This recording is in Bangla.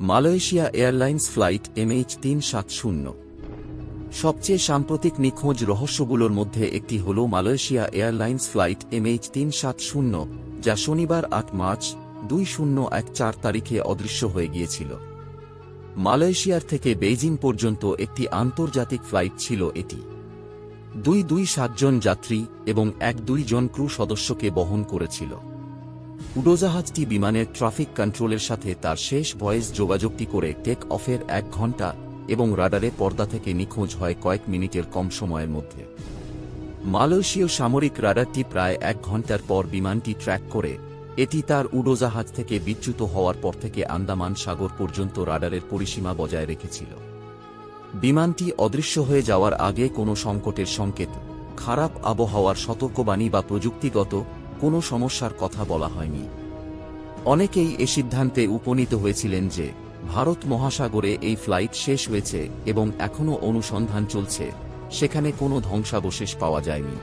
মালয়েশিয়া এয়ারলাইন্স ফ্লাইট এমএইচ তিন সাত শূন্য। সবচেয়ে সাম্প্রতিক নিখোঁজ রহস্যগুলোর মধ্যে একটি হল মালয়েশিয়া এয়ারলাইন্স ফ্লাইট এমএইচ তিন সাত শূন্য, যা শনিবার আট মার্চ দুই শূন্য এক চার তারিখে অদৃশ্য হয়ে গিয়েছিল। মালয়েশিয়ার থেকে বেইজিং পর্যন্ত একটি আন্তর্জাতিক ফ্লাইট ছিল এটি। দুই দুই সাতজন যাত্রী এবং এক দুই জন ক্রু সদস্যকে বহন করেছিল। উড়োজাহাজটি বিমানের ট্রাফিক কন্ট্রোলের সাথে তার শেষ ভয়েস যোগাযোগটি করে টেক অফের এক ঘণ্টা এবং রাডারে পর্দা থেকে নিখোঁজ হয় কয়েক মিনিটের কম সময়ের মধ্যে। মালয়েশীয় সামরিক রাডারটি প্রায় এক ঘণ্টার পর বিমানটি ট্র্যাক করে। এটি তার উড়োজাহাজ থেকে বিচ্যুত হওয়ার পর থেকে আন্দামান সাগর পর্যন্ত রাডারের পরিসীমা বজায় রেখেছিল। বিমানটি অদৃশ্য হয়ে যাওয়ার আগে কোনো সংকটের সংকেত, খারাপ আবহাওয়ার সতর্কবাণী বা প্রযুক্তিগত কোনো সমস্যার কথা বলা হয়নি। অনেকেই এ সিদ্ধান্তে উপনীত হয়েছিলেন যে, ভারত মহাসাগরে এই ফ্লাইট শেষ হয়েছে এবং এখনও অনুসন্ধান চলছে, সেখানে কোনো ধ্বংসাবশেষ পাওয়া যায়নি।